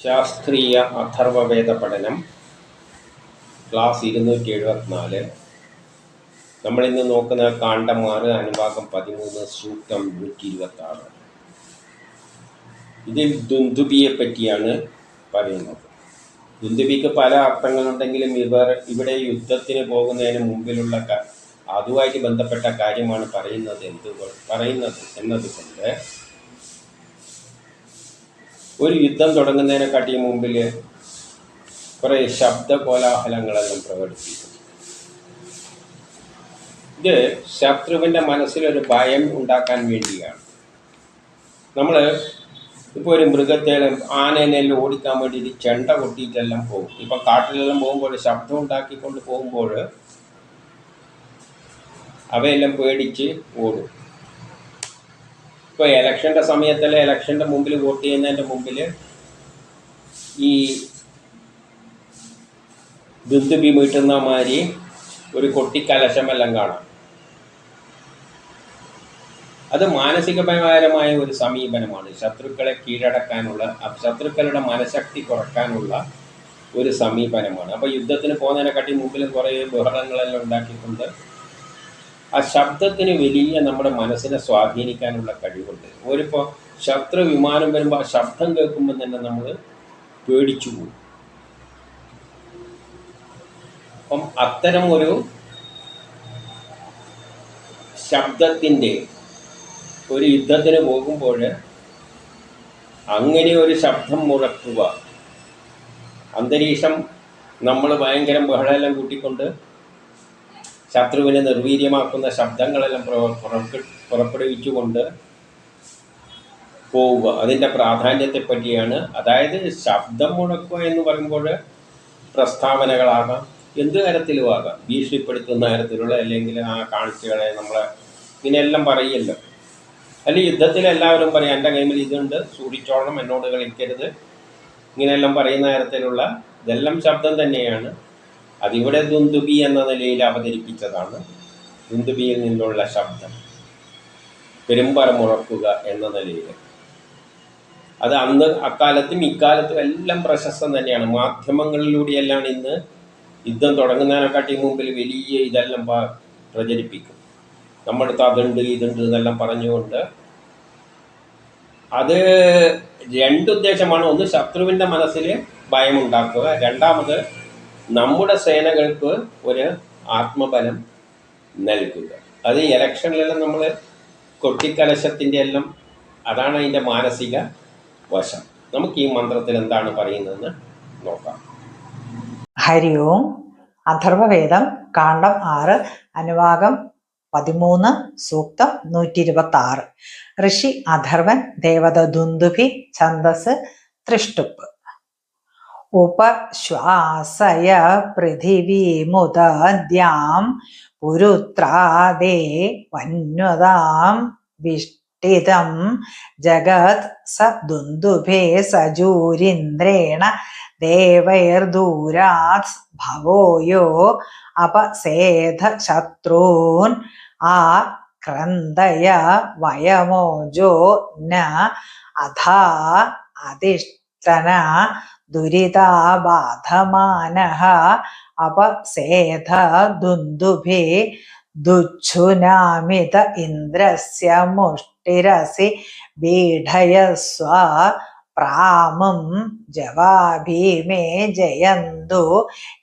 ശാസ്ത്രീയ അഥർവവേദ പഠനം ക്ലാസ് ഇരുന്നൂറ്റി എഴുപത്തിനാല് നമ്മളിന്ന് നോക്കുന്ന കാണ്ഡം ആറ് അനുഭാഗം പതിമൂന്ന് സൂക്തം നൂറ്റി ഇരുപത്തി ആറ് ഇതിൽ ദുന്ദുബിയെ പറ്റിയാണ് പറയുന്നത്. ദുന്ദുബിക്ക് പല അർത്ഥങ്ങളുണ്ടെങ്കിലും ഇവർ ഇവിടെ യുദ്ധത്തിന് പോകുന്നതിന് മുമ്പിലുള്ള അതുമായിട്ട് ബന്ധപ്പെട്ട കാര്യമാണ് പറയുന്നത് എന്ത് പറയുന്നത് എന്നതുകൊണ്ട് ഒരു യുദ്ധം തുടങ്ങുന്നതിനെക്കാട്ടിയും മുമ്പിൽ കുറേ ശബ്ദ കോലാഹലങ്ങളെല്ലാം പ്രകടിപ്പിക്കും ഇത് ശത്രുവിന്റെ മനസ്സിലൊരു ഭയം ഉണ്ടാക്കാൻ വേണ്ടിയാണ്. നമ്മൾ ഇപ്പോൾ ഒരു മൃഗത്തെല്ലാം ആനേനെല്ലാം ഓടിക്കാൻ വേണ്ടിയിട്ട് ചെണ്ട കൊട്ടിയിട്ടെല്ലാം പോകും. ഇപ്പം കാട്ടിലെല്ലാം പോകുമ്പോൾ ശബ്ദം ഉണ്ടാക്കിക്കൊണ്ട് പോകുമ്പോൾ അവയെല്ലാം പേടിച്ച് ഓടും. ഇപ്പോൾ ഇലക്ഷന്റെ സമയത്തല്ല ഇലക്ഷന്റെ മുമ്പിൽ വോട്ട് ചെയ്യുന്നതിന്റെ മുമ്പിൽ ഈ ദുന്ദുബി മീട്ടുന്ന മാതിരി ഒരു കൊട്ടിക്കലശമെല്ലാം കാണാം. അത് മാനസികപരമായ ഒരു സമീപനമാണ്. ശത്രുക്കളെ കീഴടക്കാനുള്ള ശത്രുക്കളുടെ മനഃശക്തി കുറക്കാനുള്ള ഒരു സമീപനമാണ്. അപ്പോൾ യുദ്ധത്തിന് പോകുന്നതിനെക്കാട്ടി മുമ്പിലും കുറേ ബഹളങ്ങളെല്ലാം ഉണ്ടാക്കിക്കൊണ്ട് ആ ശബ്ദത്തിന് വലിയ നമ്മുടെ മനസ്സിനെ സ്വാധീനിക്കാനുള്ള കഴിവുണ്ട്. ഒരിപ്പോൾ ശത്രു വിമാനം വരുമ്പോൾ ആ ശബ്ദം കേൾക്കുമ്പോൾ തന്നെ നമ്മൾ പേടിച്ചു പോകും. അപ്പം അത്തരം ഒരു ശബ്ദത്തിന്റെ ഒരു യുദ്ധത്തിന് പോകുമ്പോൾ അങ്ങനെ ഒരു ശബ്ദം മുഴക്കുക. അന്തരീക്ഷം നമ്മൾ ഭയങ്കര ബഹളമെല്ലാം കൂട്ടിക്കൊണ്ട് ശത്രുവിനെ നിർവീര്യമാക്കുന്ന ശബ്ദങ്ങളെല്ലാം പുറ- പുറപ്പെ- പുറപ്പെടുവിച്ചുകൊണ്ട് പോവുക. അതിന്റെ പ്രാധാന്യത്തെ പറ്റിയാണ് അതായത് ശബ്ദം മുഴക്കുക എന്ന് പറയുമ്പോൾ പ്രസ്താവനകളാകാം എന്ത് തരത്തിലും ആകാം. ഭീഷണിപ്പെടുത്തുന്ന തരത്തിലുള്ള അല്ലെങ്കിൽ ആ കാഴ്ചകളെ നമ്മളെ ഇങ്ങനെയെല്ലാം പറയല്ലോ. അല്ലെങ്കിൽ യുദ്ധത്തിൽ എല്ലാവരും പറയും എന്റെ കൈമിൽ ഇതുണ്ട് സൂക്ഷിച്ചോളണം എന്നോട് കളിക്കരുത്. ഇങ്ങനെയെല്ലാം പറയുന്ന തരത്തിലുള്ള ഇതെല്ലാം ശബ്ദം തന്നെയാണ്. അതിവിടെ ദുന്ദുബി എന്ന നിലയിൽ അവതരിപ്പിച്ചതാണ്. ദുന്ദുബിയിൽ നിന്നുള്ള ശബ്ദം. പെരുമ്പറ മുഴക്കുക എന്ന നിലയിൽ. അത് അന്ന് അക്കാലത്തും ഇക്കാലത്തും എല്ലാം പ്രശസ്തം തന്നെയാണ്. മാധ്യമങ്ങളിലൂടെയെല്ലാം ഇന്ന് യുദ്ധം തുടങ്ങുന്നതിനെക്കാട്ടി മുമ്പിൽ വലിയ ഇതെല്ലാം പ്രചരിപ്പിക്കും. നമ്മളടുത്ത് അതുണ്ട് ഇതുണ്ട് എന്നെല്ലാം പറഞ്ഞുകൊണ്ട് അത് രണ്ടുദ്ദേശമാണ് ഒന്ന് ശത്രുവിന്റെ മനസ്സിൽ ഭയമുണ്ടാക്കുക. രണ്ടാമത് നമ്മുടെ സേനകൾക്ക് ഒരു ആത്മബലം നൽകുക. അത് ഇലക്ഷനിലെല്ലാം നമ്മൾ കൊട്ടിക്കലശത്തിന്റെ എല്ലാം അതാണ് അതിന്റെ മാനസിക വശം. നമുക്ക് ഈ മന്ത്രത്തിൽ എന്താണ് പറയുന്നതെന്ന് നോക്കാം. ഹരി ഓം അഥർവവേദം കാണ്ഡം ആറ് അനുവാകം പതിമൂന്ന് സൂക്തം നൂറ്റി ഇരുപത്തി ആറ് ഋഷി അഥർവൻ ദേവത ദുന്ദുഭി ഛന്ദസ് തൃഷ്ടുപ്പ് ഉപശ്വാസയ പൃഥിവീമുദദ്യാം പുരുത്രാദേ വന്വതാം വിഷ്ടിതം ജഗത് സ ദുന്ദുഭേ സജൂരിന്ദ്രേണ ദേവൈർദൂരാത് ഭവോയോ അപസേധ ശത്രൂൻ ആ ക്രന്ദയ വയമോജോ ന അധാ അധിഷ്ഠന ദുരിതാബാധമാനഃ അപസേധ ദുന്ദുഭേ ദുച്ഛുനാമിത ഇന്ദ്രസ്യ മുഷ്ടിരസി ബീഢയസ്വ പ്രാമം ജവാഭീമേ ജയന്തു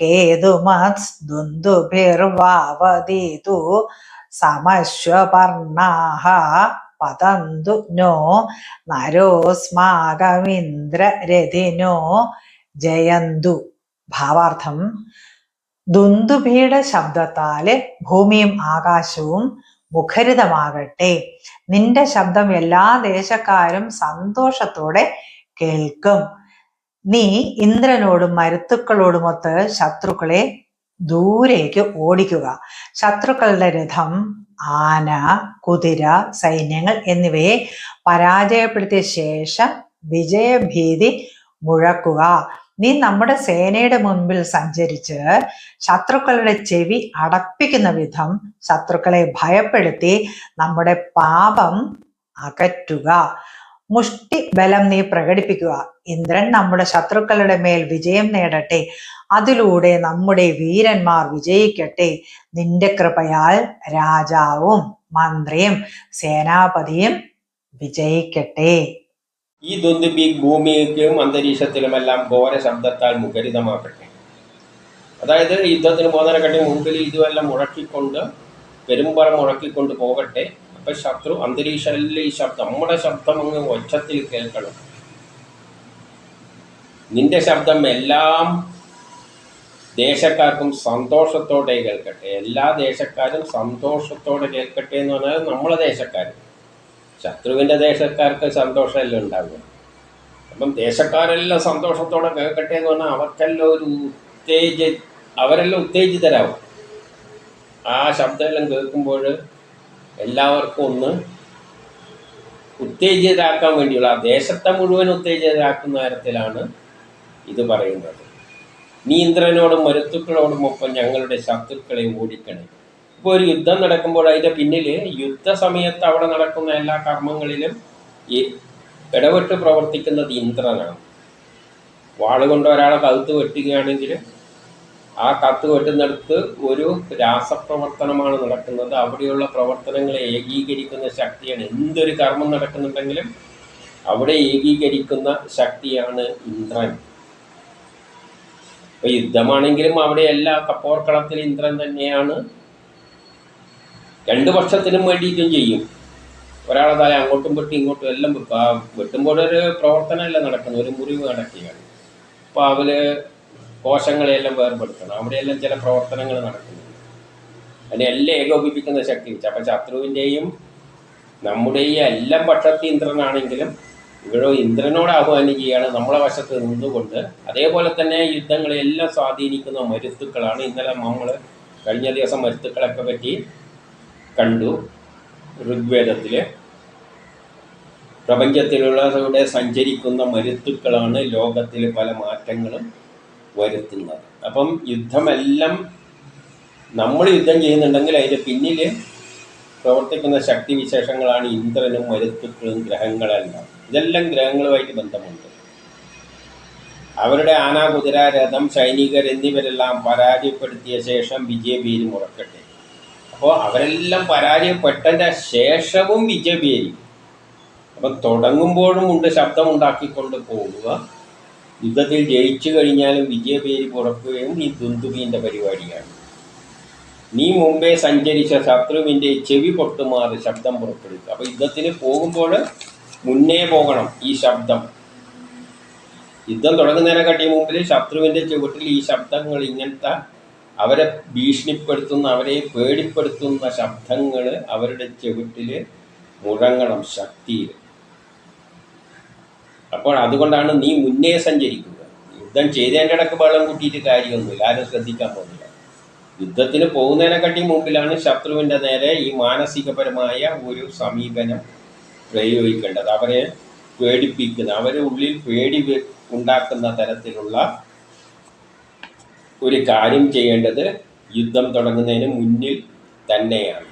കേതുമത്സ് ദുന്ദുഭിർവാവതീതു സമശ്വപർണാഃ പതന്തു നോ നരോസ്മാകമിന്ദ്രരഥിനോ ജയന്തു. ഭാവാർത്ഥം ദുന്ദുഭിയുടെ ശബ്ദത്താൽ ഭൂമിയും ആകാശവും മുഖരിതമാകട്ടെ. നിന്റെ ശബ്ദം എല്ലാ ദേശക്കാരും സന്തോഷത്തോടെ കേൾക്കും. നീ ഇന്ദ്രനോടും മരുത്തുക്കളോടുമൊത്ത് ശത്രുക്കളെ ദൂരേക്ക് ഓടിക്കുക. ശത്രുക്കളുടെ രഥം ആന കുതിര സൈന്യങ്ങൾ എന്നിവയെ പരാജയപ്പെടുത്തിയ ശേഷം വിജയഭീതി മുഴക്കുക. നീ നമ്മുടെ സേനയുടെ മുൻപിൽ സഞ്ചരിച്ച് ശത്രുക്കളുടെ ചെവി അടപ്പിക്കുന്ന വിധം ശത്രുക്കളെ ഭയപ്പെടുത്തി നമ്മുടെ പാപം അകറ്റുക. മുഷ്ടി ബലം നീ പ്രകടിപ്പിക്കുക. ഇന്ദ്രൻ നമ്മുടെ ശത്രുക്കളുടെ മേൽ വിജയം നേടട്ടെ. അതിലൂടെ നമ്മുടെ വീരന്മാർ വിജയിക്കട്ടെ. നിന്റെ കൃപയാൽ രാജാവും മന്ത്രിയും സേനാപതിയും വിജയിക്കട്ടെ. ഈ ദുന്ദുബി ഭൂമിക്കും അന്തരീക്ഷത്തിലുമെല്ലാം ഘോര ശബ്ദത്താൽ മുഖരിതമാക്കട്ടെ അതായത് യുദ്ധത്തിന് പോകുന്നതിനെക്കാട്ടി മുമ്പിൽ ഇതുമെല്ലാം മുഴക്കിക്കൊണ്ട് പെരുമ്പറ മുഴക്കിക്കൊണ്ട് പോകട്ടെ. അപ്പം ശത്രു അന്തരീക്ഷത്തിൽ ഈ ശബ്ദം നമ്മുടെ ശബ്ദം അങ്ങ് ഒച്ചത്തിൽ കേൾക്കണം. നിന്റെ ശബ്ദം എല്ലാം ദേശക്കാർക്കും സന്തോഷത്തോടെ കേൾക്കട്ടെ. എല്ലാ ദേശക്കാരും സന്തോഷത്തോടെ കേൾക്കട്ടെ എന്ന് പറഞ്ഞാൽ നമ്മളെ ദേശക്കാർ. ശത്രുവിന്റെ ദേശക്കാർക്ക് സന്തോഷമല്ല ഉണ്ടാവുക? അപ്പം ദേശക്കാരെല്ലാം സന്തോഷത്തോടെ കേൾക്കട്ടെ എന്ന് പറഞ്ഞാൽ അവർക്കെല്ലാം ഒരു ഉത്തേജ അവരെല്ലാം ഉത്തേജിതരാവും. ആ ശബ്ദമെല്ലാം കേൾക്കുമ്പോൾ എല്ലാവർക്കും ഒന്ന് ഉത്തേജിതരാക്കാൻ വേണ്ടിയുള്ള ആ ദേശത്തെ മുഴുവൻ ഉത്തേജിതരാക്കുന്ന തരത്തിലാണ് ഇത് പറയുന്നത്. നീ ഇന്ദ്രനോടും മരുത്തുക്കളോടും ഒപ്പം ഞങ്ങളുടെ ശത്രുക്കളെ ഓടിക്കണേ ഇപ്പോൾ ഒരു യുദ്ധം നടക്കുമ്പോൾ അതിന്റെ പിന്നിൽ യുദ്ധസമയത്ത് അവിടെ നടക്കുന്ന എല്ലാ കർമ്മങ്ങളിലും ഈ ഇടപെട്ട് പ്രവർത്തിക്കുന്നത് ഇന്ദ്രനാണ്. വാളുകൊണ്ട് ഒരാളെ കഴുത്ത് വെട്ടുകയാണെങ്കിൽ ആ കത്ത് വെട്ടുന്നിടത്ത് ഒരു രാസപ്രവർത്തനമാണ് നടക്കുന്നത്. അവിടെയുള്ള പ്രവർത്തനങ്ങളെ ഏകീകരിക്കുന്ന ശക്തിയാണ്. എന്തൊരു കർമ്മം നടക്കുന്നുണ്ടെങ്കിലും അവിടെ ഏകീകരിക്കുന്ന ശക്തിയാണ് ഇന്ദ്രൻ. ഇപ്പൊ യുദ്ധമാണെങ്കിലും അവിടെ എല്ലാ കപ്പോർക്കളത്തിൽ ഇന്ദ്രൻ തന്നെയാണ് രണ്ട് പക്ഷത്തിനും വേണ്ടിയിട്ടും ചെയ്യും. ഒരാളതായ അങ്ങോട്ടും വെട്ടി ഇങ്ങോട്ടും എല്ലാം വെക്കും ആ വെട്ടുമ്പോൾ ഒരു പ്രവർത്തനമല്ല നടക്കുന്നത് ഒരു മുറിവ് നടക്കുകയാണ്. അപ്പോൾ അവർ കോശങ്ങളെയെല്ലാം വേർപെടുത്തണം. അവിടെയെല്ലാം ചില പ്രവർത്തനങ്ങൾ നടക്കുന്നുണ്ട് അതിനെല്ലാം ഏകോപിപ്പിക്കുന്ന ശക്തി വെച്ച്. അപ്പം ശത്രുവിന്റെയും നമ്മുടെയും എല്ലാം പക്ഷത്തി ഇന്ദ്രനാണെങ്കിലും ഇവിടെ ഇന്ദ്രനോട് ആഹ്വാനം ചെയ്യുകയാണ്. നമ്മളെ വശത്ത് നിന്നുകൊണ്ട് അതേപോലെ തന്നെ യുദ്ധങ്ങളെല്ലാം സ്വാധീനിക്കുന്ന മരുത്തുക്കളാണ് ഇന്നലെ നമ്മൾ കഴിഞ്ഞ ദിവസം മരുത്തുക്കളൊക്കെ പറ്റി കണ്ടു. ഋഗ്വേദത്തിൽ പ്രപഞ്ചത്തിലുള്ളവരുടെ സഞ്ചരിക്കുന്ന മരുത്തുക്കളാണ് ലോകത്തിൽ പല മാറ്റങ്ങളും വരുത്തുന്നത്. അപ്പം യുദ്ധമെല്ലാം നമ്മൾ യുദ്ധം ചെയ്യുന്നുണ്ടെങ്കിൽ അതിന്റെ പിന്നിൽ പ്രവർത്തിക്കുന്ന ശക്തി വിശേഷങ്ങളാണ് ഇന്ദ്രനും മരുത്തുക്കളും ഗ്രഹങ്ങളെല്ലാം. ഇതെല്ലാം ഗ്രഹങ്ങളുമായിട്ട് ബന്ധമുണ്ട്. അവരുടെ ആന കുതിര രഥം സൈനികർ എന്നിവരെല്ലാം പരാജയപ്പെടുത്തിയ ശേഷം വിജയഭീരി മുറക്കട്ടെ അപ്പോൾ അവരെല്ലാം പരാജയപ്പെട്ടതിന്റെ ശേഷവും വിജയബീരി അപ്പം തുടങ്ങുമ്പോഴും ഉണ്ട് ശബ്ദം ഉണ്ടാക്കിക്കൊണ്ട് പോകുക യുദ്ധത്തിൽ ജയിച്ചു കഴിഞ്ഞാലും വിജയപേരി പുറക്കുകയും ഈ ദുന്ദുബീന്റെ പരിപാടിയാണ്. നീ മുമ്പേ സഞ്ചരിച്ച ശത്രുവിന്റെ ചെവി പൊട്ടുമാറി ശബ്ദം പുറപ്പെടുവിക്കുക. അപ്പോൾ യുദ്ധത്തിന് പോകുമ്പോൾ മുന്നേ പോകണം ഈ ശബ്ദം. യുദ്ധം തുടങ്ങുന്നതിനെക്കാട്ടി മുമ്പിൽ ശത്രുവിന്റെ ചുവട്ടിൽ ഈ ശബ്ദങ്ങൾ ഇങ്ങനത്തെ അവരെ ഭീഷണിപ്പെടുത്തുന്ന അവരെ പേടിപ്പെടുത്തുന്ന ശബ്ദങ്ങൾ അവരുടെ ചുവട്ടിൽ മുഴങ്ങണം ശക്തിയിൽ. അപ്പോൾ അതുകൊണ്ടാണ് നീ മുന്നേ സഞ്ചരിക്കുക. യുദ്ധം ചെയ്തതിന്റെ ഇടയ്ക്ക് വെള്ളം കൂട്ടിയിട്ട് കാര്യമൊന്നുമില്ല. ആരും ശ്രദ്ധിക്കാൻ പോകുന്നില്ല. യുദ്ധത്തിന് പോകുന്നതിനെക്കാട്ടി മുമ്പിലാണ് ശത്രുവിന്റെ നേരെ ഈ മാനസികപരമായ ഒരു സമീപനം പ്രയോഗിക്കേണ്ടത്. അവരെ പേടിപ്പിക്കുന്ന അവരെ ഉള്ളിൽ പേടി ഉണ്ടാക്കുന്ന തരത്തിലുള്ള ഒരു കാര്യം ചെയ്യേണ്ടത് യുദ്ധം തുടങ്ങുന്നതിന് മുന്നിൽ തന്നെയാണ്.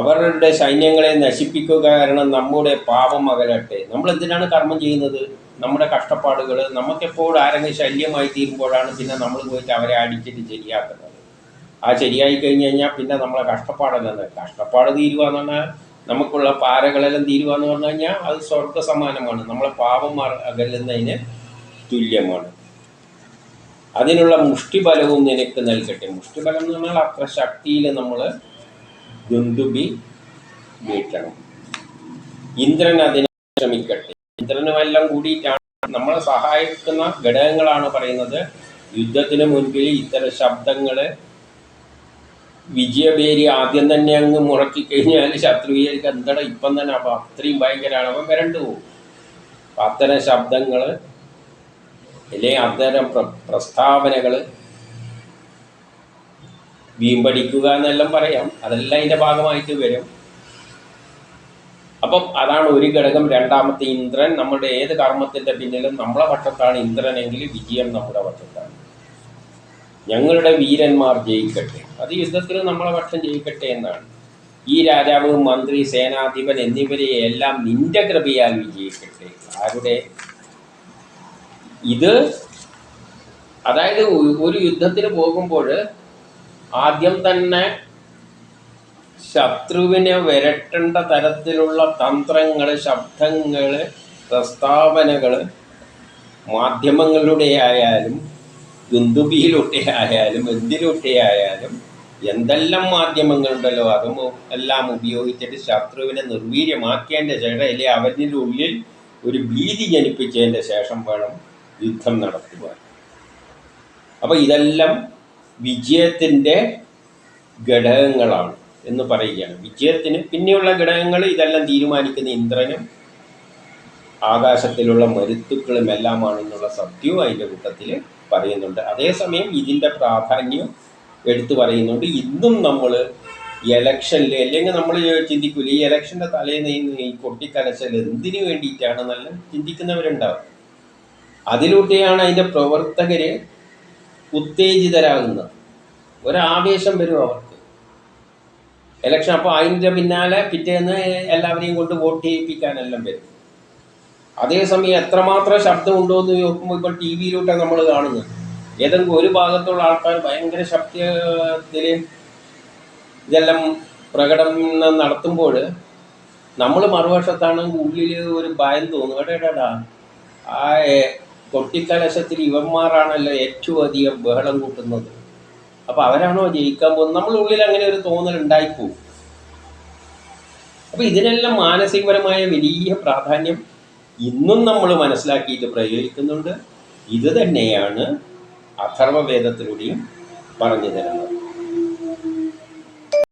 അവരുടെ സൈന്യങ്ങളെ നശിപ്പിക്കുക കാരണം നമ്മുടെ പാപം അകലട്ടെ. നമ്മൾ എന്തിനാണ് കർമ്മം ചെയ്യുന്നത്? നമ്മുടെ കഷ്ടപ്പാടുകൾ നമുക്കെപ്പോഴും ആരെങ്കിലും ശല്യമായി തീരുമ്പോഴാണ് പിന്നെ നമ്മൾ പോയിട്ട് അവരെ അടിച്ചിട്ട് ശരിയാക്കുന്നത്. ആ ശരിയായി കഴിഞ്ഞ് കഴിഞ്ഞാൽ പിന്നെ നമ്മളെ കഷ്ടപ്പാടല്ലെന്ന് കഷ്ടപ്പാട് തീരുക എന്ന് പറഞ്ഞാൽ നമുക്കുള്ള പാരകളെല്ലാം തീരുക എന്ന് പറഞ്ഞു കഴിഞ്ഞാൽ അത് സ്വർഗ സമാനമാണ് നമ്മളെ പാപം അകലുന്നതിന് തുല്യമാണ്. അതിനുള്ള മുഷ്ടിബലവും നിനക്ക് നൽകട്ടെ. മുഷ്ടിബലം എന്ന് പറഞ്ഞാൽ അത്ര ശക്തിയിൽ നമ്മൾ ദുന്ദുബി വീട്ടണം. ഇന്ദ്രൻ അതിനെ ശ്രമിക്കട്ടെ. ഇന്ദ്രനുമെല്ലാം കൂടിയിട്ടാണ് നമ്മളെ സഹായിക്കുന്ന ഘടകങ്ങളാണ് പറയുന്നത്. യുദ്ധത്തിന് മുൻപിൽ ഇത്തരം ശബ്ദങ്ങൾ വിജയപേരി ആദ്യം തന്നെ അങ്ങ് മുറക്കി കഴിഞ്ഞാൽ ശത്രുവിയർക്ക് എന്താണ് ഇപ്പം തന്നെ അപ്പം അത്രയും ഭയങ്കരമാണ് അപ്പം വരണ്ടു പോകും അപ്പം അത്തരം ശബ്ദങ്ങൾ അല്ലെങ്കിൽ അത്തരം പ്ര പ്രസ്താവനകൾ വീമ്പടിക്കുക എന്നെല്ലാം പറയാം. അതെല്ലാം അതിന്റെ ഭാഗമായിട്ട് വരും. അപ്പം അതാണ് ഒരു ഘടകം. രണ്ടാമത്തെ ഇന്ദ്രൻ നമ്മുടെ ഏത് കർമ്മത്തിന്റെ പിന്നിലും നമ്മളെ പക്ഷത്താണ് ഇന്ദ്രനെങ്കിൽ വിജയം നമ്മുടെ പക്ഷത്താണ്. ഞങ്ങളുടെ വീരന്മാർ ജയിക്കട്ടെ. അത് യുദ്ധത്തിൽ നമ്മളെ വട്ടം ജയിക്കട്ടെ എന്നാണ്. ഈ രാജാവ് മന്ത്രി സേനാധിപൻ എന്നിവരെ എല്ലാം നിന്റെ കൃപയാൽ വിജയിക്കട്ടെ. ആരുടെ? ഇത് അതായത് ഒരു യുദ്ധത്തിന് പോകുമ്പോൾ ആദ്യം തന്നെ ശത്രുവിനെ വിരട്ടേണ്ട തരത്തിലുള്ള തന്ത്രങ്ങൾ ശബ്ദങ്ങൾ പ്രസ്താവനകൾ മാധ്യമങ്ങളുടെ ആയാലും ദുന്ദുബിയിലൂടെ ആയാലും എന്തിലൂടെ ആയാലും എന്തെല്ലാം മാധ്യമങ്ങളുണ്ടല്ലോ അതും എല്ലാം ഉപയോഗിച്ചിട്ട് ശത്രുവിനെ നിർവീര്യമാക്കിയതിന്റെ ശേഷം അല്ലെ അവരുടെ ഉള്ളിൽ ഒരു ഭീതി ജനിപ്പിച്ചതിന്റെ ശേഷം വേണം യുദ്ധം നടത്തുവാൻ. അപ്പോൾ ഇതെല്ലാം വിജയത്തിന്റെ ഘടകങ്ങളാണ് എന്ന് പറയുകയാണ്. വിജയത്തിന് പിന്നെയുള്ള ഘടകങ്ങൾ ഇതെല്ലാം തീരുമാനിക്കുന്ന ഇന്ദ്രനും ആകാശത്തിലുള്ള മരുത്തുക്കളും എല്ലാമാണെന്നുള്ള സത്യവും അതിന്റെ കൂട്ടത്തിൽ പറയുന്നുണ്ട്. അതേസമയം ഇതിന്റെ പ്രാധാന്യം എടുത്തു പറയുന്നുണ്ട്. ഇന്നും നമ്മൾ ഇലക്ഷനിൽ അല്ലെങ്കിൽ നമ്മൾ ചിന്തിക്കൂല ഈ ഇലക്ഷന്റെ തലേന്ന് ഈ- കൊട്ടിക്കലശൽ എന്തിനു വേണ്ടിയിട്ടാണെന്നെല്ലാം ചിന്തിക്കുന്നവരുണ്ടാവും അതിലൂടെയാണ് അതിന്റെ പ്രവർത്തകർ ഉത്തേജിതരാകുന്നത്. ഒരാവേശം വരും അവർക്ക്. ഇലക്ഷൻ അപ്പോൾ അതിന്റെ പിന്നാലെ പിറ്റേന്ന് എല്ലാവരെയും കൊണ്ട് വോട്ട് ചെയ്യിപ്പിക്കാനെല്ലാം വരും. അതേസമയം എത്രമാത്രം ശബ്ദം ഉണ്ടോ എന്ന് നോക്കുമ്പോൾ ഇപ്പോൾ ടി വിയിലൂടെ നമ്മൾ കാണുന്നത്. ഏതെങ്കിലും ഒരു ഭാഗത്തുള്ള ആൾക്കാർ ഭയങ്കര ശബ്ദത്തിൽ ഇതെല്ലാം പ്രകടനം നടത്തുമ്പോൾ നമ്മൾ മറുവശത്താണ് ഉള്ളിൽ ഒരു ഭയം തോന്നും എടേടാ ആ കൊട്ടിക്കലശത്തിൽ ഇവന്മാരാണല്ലോ ഏറ്റവും അധികം ബഹളം കൂട്ടുന്നത്. അപ്പോൾ അവരാണോ ജയിക്കാൻ പോകുന്നത്? നമ്മുടെ ഉള്ളിൽ അങ്ങനെ ഒരു തോന്നൽ ഉണ്ടായിപ്പോവും. അപ്പോൾ ഇതിനെല്ലാം മാനസികപരമായ വലിയ പ്രാധാന്യം ഇന്നും നമ്മൾ മനസ്സിലാക്കിയിട്ട് പ്രയോഗിക്കുന്നുണ്ട്. ഇത് തന്നെയാണ് അഥർവവേദത്തിലൂടെയും പറഞ്ഞു തരുന്നത്.